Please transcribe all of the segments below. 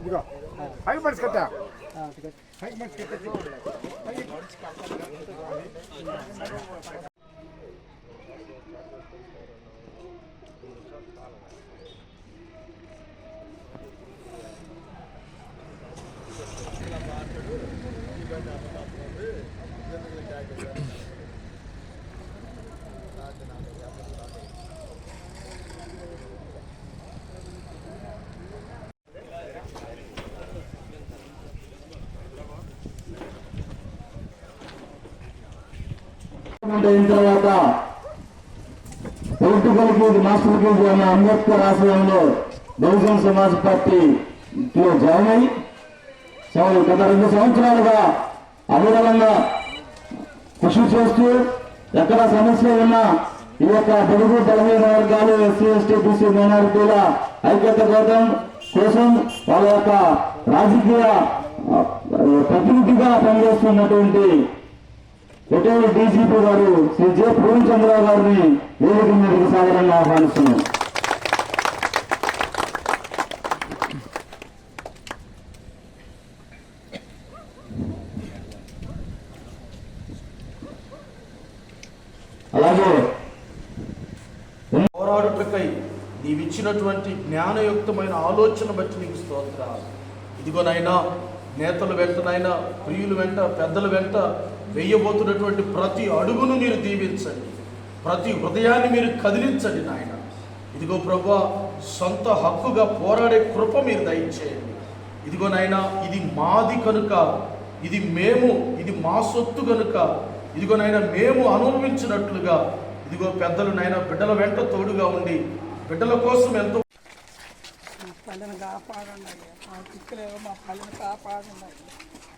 ఇదిగో పైకి పడుచుకొట్టా పైకి పడుచుకొట్టా గవర్నమెంట్ అయిన తర్వాత పొలిటికల్కి మాస్టర్ అంబేద్కర్ ఆశ్రయంలో బహుజన్ సమాజ్ పార్టీలో జాయిన్ అయ్యి గత రెండు సంవత్సరాలుగా అనుగుణంగా కృషి చేస్తూ ఎక్కడ సమస్య ఉన్నా ఈ యొక్క తెలుగు బలహీన వర్గాలు ఎస్సీ ఎస్టీ బీసీ మైనారిటీల ఐక్యత కోసం కోసం వాళ్ళ యొక్క రాజకీయ ప్రతినిధిగా పనిచేస్తున్నటువంటి రిటైర్డ్ డీజీపీ గారు శ్రీ జె పూర్ణ చంద్రరావు గారిని వేదిక మీదకి సాధారణంగా ఆహ్వానిస్తున్నాం? అలాగే పోరాడుటకై నీవిచ్చినటువంటి జ్ఞానయుక్తమైన ఆలోచన బట్టి నీకు స్తోత్రాలు. ఇదిగోనైనా నేతలు వెంటనైనా ప్రియులు వెంట పెద్దలు వెంట వేయబోతున్నటువంటి ప్రతి అడుగును మీరు దీవించండి. ప్రతి హృదయాన్ని మీరు కదిలించండి నాయన. ఇదిగో ప్రభా సొంత హక్కుగా పోరాడే కృప మీరు దయచేయండి. ఇదిగో నాయన ఇది మాది కనుక ఇది మేము ఇది మా సొత్తు కనుక ఇదిగో నాయన మేము అనుభవించినట్లుగా ఇదిగో పెద్దలు నాయన బిడ్డల వెంట తోడుగా ఉండి బిడ్డల కోసం ఎంతో మా పల్లెను కాపాడండి మా దిక్కులేవో మా పల్లెను కాపాడండి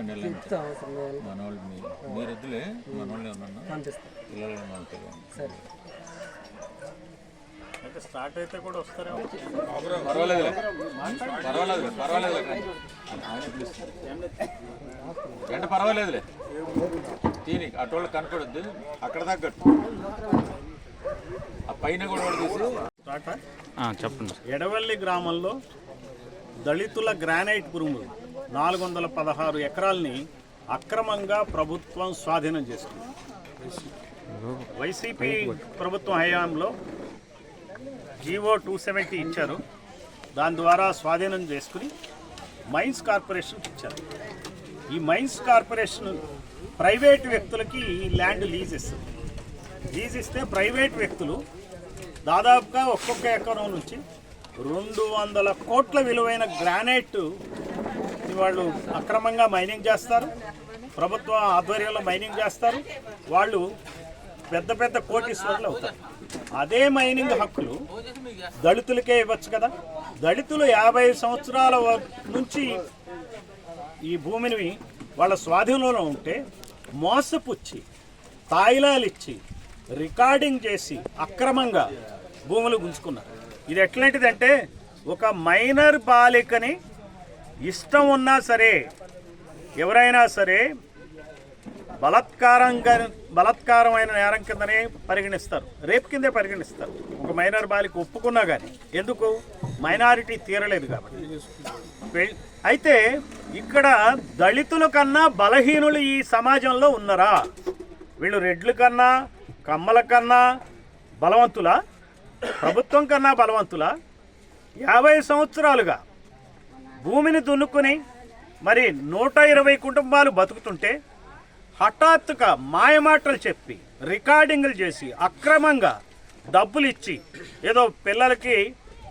పంపించండి మనోళ్ళు మీ మీరు వద్దులే మనోళ్ళే ఉన్నా పిల్లలు మనం తెలియండి పర్వాలేదులే పర్వాలేదు పర్వాలేదులే ఆయన పిలుస్తారు. అంటే పర్వాలేదులే తీని అటోళ్ళు కనపడద్దు అక్కడ తగ్గట్టు. ఆ పైన కూడా తీసి చెప్పండి. ఎడవల్లి గ్రామంలో దళితుల గ్రానైట్ భూములు నాలుగు వందల పదహారు ఎకరాల్ని అక్రమంగా ప్రభుత్వం స్వాధీనం చేసుకుంది. వైసీపీ ప్రభుత్వం హయాంలో జీవో టూ సెవెంటీ ఇచ్చారు. దాని ద్వారా స్వాధీనం చేసుకుని మైన్స్ కార్పొరేషన్కి ఇచ్చారు. ఈ మైన్స్ కార్పొరేషన్ ప్రైవేట్ వ్యక్తులకి ఈ ల్యాండ్ లీజ్ ఇస్తుంది. లీజ్ ఇస్తే ప్రైవేట్ వ్యక్తులు దాదాపుగా ఒక్కొక్క ఎకరం నుంచి రెండు వందల కోట్ల విలువైన గ్రానైట్ వాళ్ళు అక్రమంగా మైనింగ్ చేస్తారు. ప్రభుత్వ ఆధ్వర్యంలో మైనింగ్ చేస్తారు. వాళ్ళు పెద్ద పెద్ద కోటీశ్వరులు అవుతారు. అదే మైనింగ్ హక్కులు దళితులకే ఇవ్వచ్చు కదా. దళితులు యాభై సంవత్సరాల నుంచి ఈ భూమిని వాళ్ళ స్వాధీనంలో ఉంటే మోసపుచ్చి తాయిలాలు ఇచ్చి రికార్డింగ్ చేసి అక్రమంగా భూములు గుంజుకున్నారు. ఇది ఎట్లాంటిదంటే ఒక మైనర్ బాలికని ఇష్టం ఉన్నా సరే ఎవరైనా సరే బలత్కారంగా బలత్కారమైన నేరం కిందనే పరిగణిస్తారు. రేపు కిందే పరిగణిస్తారు. ఒక మైనర్ బాలిక ఒప్పుకున్నా కానీ ఎందుకు? మైనారిటీ తీరలేదు కాబట్టి. అయితే ఇక్కడ దళితుల కన్నా బలహీనులు ఈ సమాజంలో ఉన్నారా? వీళ్ళు రెడ్ల కన్నా కమ్మల కన్నా బలవంతులా? ప్రభుత్వం కన్నా బలవంతులా? యాభై సంవత్సరాలుగా భూమిని దున్నుకొని మరి నూట ఇరవై కుటుంబాలు బతుకుతుంటే హఠాత్తుగా మాయమాటలు చెప్పి రికార్డింగ్లు చేసి అక్రమంగా డబ్బులు ఇచ్చి ఏదో పిల్లలకి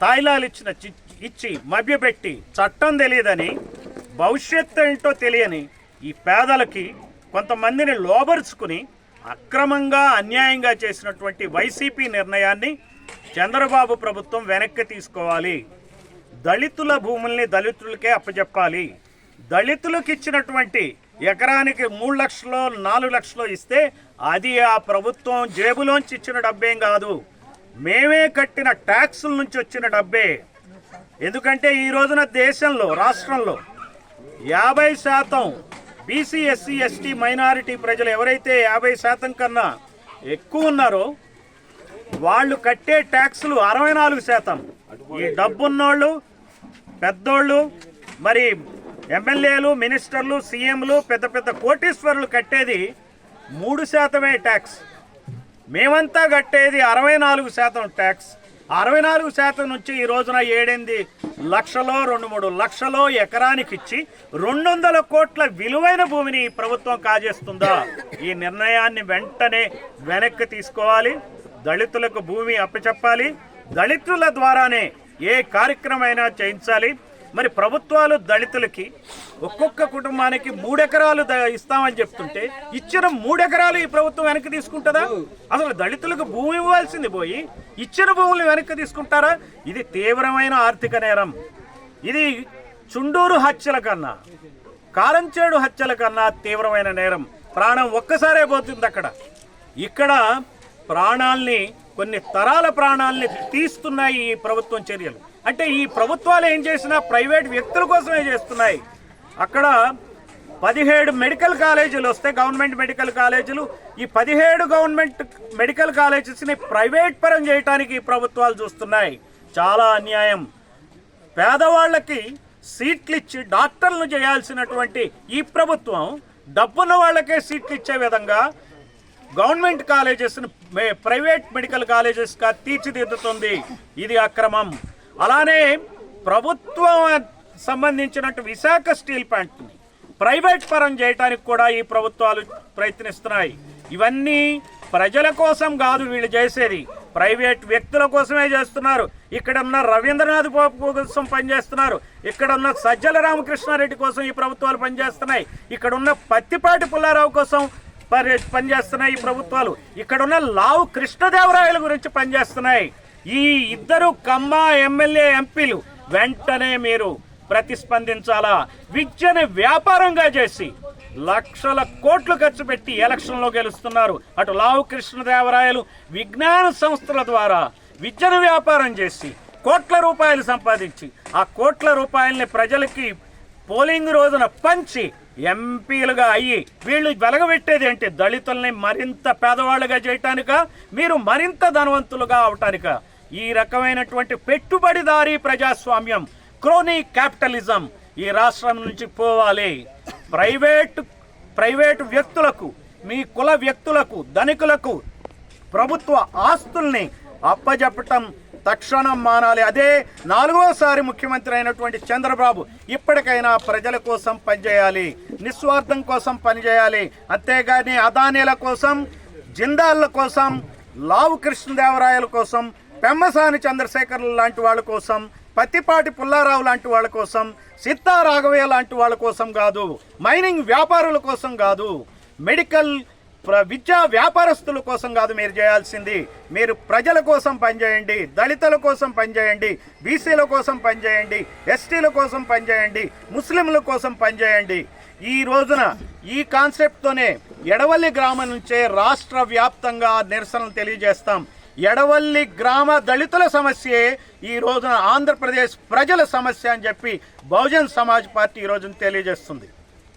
తాయిలాలు ఇచ్చిన చి- ఇచ్చి మభ్యపెట్టి చట్టం తెలియదని భవిష్యత్తు ఏంటో తెలియని ఈ పేదలకి కొంతమందిని లోబరుచుకుని అక్రమంగా అన్యాయంగా చేసినటువంటి వైసీపీ నిర్ణయాన్ని చంద్రబాబు ప్రభుత్వం వెనక్కి తీసుకోవాలి. దళితుల భూముల్ని దళితులకే అప్పచెప్పాలి దళితులకు ఇచ్చినటువంటి ఎకరానికి మూడు లక్షలు నాలుగు లక్షలు ఇస్తే అది ఆ ప్రభుత్వం జేబులోంచి ఇచ్చిన డబ్బేం కాదు. మేమే కట్టిన ట్యాక్సుల నుంచి వచ్చిన డబ్బే. ఎందుకంటే ఈ రోజున దేశంలో రాష్ట్రంలో యాభై శాతం బీసీ ఎస్సీ ఎస్టీ మైనారిటీ ప్రజలు ఎవరైతే యాభై శాతం కన్నా ఎక్కువ ఉన్నారో వాళ్ళు కట్టే ట్యాక్సులు అరవై నాలుగు శాతం. ఈ డబ్బున్నోళ్ళు పెద్దోళ్ళు మరి ఎమ్మెల్యేలు మినిస్టర్లు సీఎంలు పెద్ద పెద్ద కోటీశ్వరులు కట్టేది మూడు శాతమే ట్యాక్స్ మేమంతా కట్టేది అరవై నాలుగు శాతం ట్యాక్స్ అరవై నాలుగు శాతం నుంచి ఈ రోజున ఏడెనిమిది లక్షలో రెండు మూడు లక్షలో ఎకరానికి ఇచ్చి రెండు వందల కోట్ల విలువైన భూమిని ఈ ప్రభుత్వం కాజేస్తుందా? ఈ నిర్ణయాన్ని వెంటనే వెనక్కి తీసుకోవాలి. దళితులకు భూమి అప్పచెప్పాలి. దళితుల ద్వారానే ఏ కార్యక్రమైనా చేయించాలి. మరి ప్రభుత్వాలు దళితులకి ఒక్కొక్క కుటుంబానికి మూడెకరాలు ఇస్తామని చెప్తుంటే ఇచ్చిన మూడెకరాలు ఈ ప్రభుత్వం వెనక్కి తీసుకుంటుందా? అసలు దళితులకు భూమి ఇవ్వాల్సింది పోయి ఇచ్చిన భూములు వెనక్కి తీసుకుంటారా? ఇది తీవ్రమైన ఆర్థిక నేరం. ఇది చుండూరు హత్యల కన్నా కారంచేడు హత్యల కన్నా తీవ్రమైన నేరం. ప్రాణం ఒక్కసారే పోతుంది అక్కడ. ఇక్కడ ప్రాణాల్ని కొన్ని తరాల ప్రాణాల్ని తీస్తున్నాయి ఈ ప్రభుత్వం చర్యలు. అంటే ఈ ప్రభుత్వాలు ఏం చేసినా ప్రైవేట్ వ్యక్తుల కోసమే చేస్తున్నాయి. అక్కడ పదిహేడు మెడికల్ కాలేజీలు వస్తే గవర్నమెంట్ మెడికల్ కాలేజీలు ఈ పదిహేడు గవర్నమెంట్ మెడికల్ కాలేజెస్ని ప్రైవేట్ పరం చేయడానికి ఈ ప్రభుత్వాలు చూస్తున్నాయి. చాలా అన్యాయం. పేదవాళ్ళకి సీట్లు ఇచ్చి డాక్టర్లను చేయాల్సినటువంటి ఈ ప్రభుత్వం డబ్బున్న వాళ్ళకే సీట్లు ఇచ్చే విధంగా గవర్నమెంట్ కాలేజెస్ను మే- ప్రైవేట్ మెడికల్ కాలేజెస్గా తీర్చిదిద్దుతుంది. ఇది అక్రమం. అలానే ప్రభుత్వం సంబంధించినట్టు విశాఖ స్టీల్ ప్లాంట్ని ప్రైవేట్ పరం చేయడానికి కూడా ఈ ప్రభుత్వాలు ప్రయత్నిస్తున్నాయి. ఇవన్నీ ప్రజల కోసం కాదు వీళ్ళు చేసేది. ప్రైవేట్ వ్యక్తుల కోసమే చేస్తున్నారు. ఇక్కడ ఉన్న రవీంద్రనాథ్ బాబు కోసం పనిచేస్తున్నారు. ఇక్కడ ఉన్న సజ్జల రామకృష్ణారెడ్డి కోసం ఈ ప్రభుత్వాలు పనిచేస్తున్నాయి. ఇక్కడ ఉన్న పత్తిపాటి పుల్లారావు కోసం పనిచేస్తున్నాయి ఈ ప్రభుత్వాలు. ఇక్కడ ఉన్న లావు కృష్ణదేవరాయల గురించి పనిచేస్తున్నాయి. ఈ ఇద్దరు కమ్మ ఎమ్మెల్యే ఎంపీలు వెంటనే మీరు ప్రతిస్పందించాలా? విద్యను వ్యాపారంగా చేసి లక్షల కోట్లు ఖర్చు పెట్టి ఎలక్షన్లో గెలుస్తున్నారు. అటు లావు కృష్ణదేవరాయలు విజ్ఞాన సంస్థల ద్వారా విద్యను వ్యాపారం చేసి కోట్ల రూపాయలు సంపాదించి ఆ కోట్ల రూపాయల్ని ప్రజలకి పోలింగ్ రోజున పంచి ఎంపీలుగా అయ్యి వీళ్ళు వెలగబెట్టేది ఏంటి? దళితుల్ని మరింత పేదవాళ్ళుగా చేయటానిక? మీరు మరింత ధనవంతులుగా అవటానిక? ఈ రకమైనటువంటి పెట్టుబడిదారీ ప్రజాస్వామ్యం క్రోనీ క్యాపిటలిజం ఈ రాష్ట్రం నుంచి పోవాలి. ప్రైవేటు ప్రైవేటు వ్యక్తులకు మీ కుల వ్యక్తులకు ధనికులకు ప్రభుత్వ ఆస్తుల్ని అప్పజెప్పటం తక్షణం మానాలి. అదే నాలుగోసారి ముఖ్యమంత్రి అయినటువంటి చంద్రబాబు ఇప్పటికైనా ప్రజల కోసం పనిచేయాలి. నిస్వార్థం కోసం పనిచేయాలి. అంతేగాని అదానీల కోసం జిందాళ్ళ కోసం లావు కృష్ణదేవరాయల కోసం పెమ్మసాని చంద్రశేఖర్ లాంటి వాళ్ళ కోసం పత్తిపాటి పుల్లారావు లాంటి వాళ్ళ కోసం సీతా రాఘవయ్య లాంటి వాళ్ళ కోసం కాదు మైనింగ్ వ్యాపారుల కోసం కాదు మెడికల్ విద్యా వ్యాపారస్తుల కోసం కాదు మీరు చేయాల్సింది. మీరు ప్రజల కోసం పనిచేయండి దళితుల కోసం పనిచేయండి బీసీల కోసం పనిచేయండి ఎస్టీల కోసం పనిచేయండి ముస్లింల కోసం పనిచేయండి. ఈ రోజున ఈ కాన్సెప్ట్తోనే ఎడవల్లి గ్రామం నుంచే రాష్ట్ర వ్యాప్తంగా నిరసనలు తెలియజేస్తాం. ఎడవల్లి గ్రామ దళితుల సమస్యే ఈ రోజున ఆంధ్రప్రదేశ్ ప్రజల సమస్య అని చెప్పి బహుజన్ సమాజ్ పార్టీ ఈ రోజున తెలియజేస్తుంది.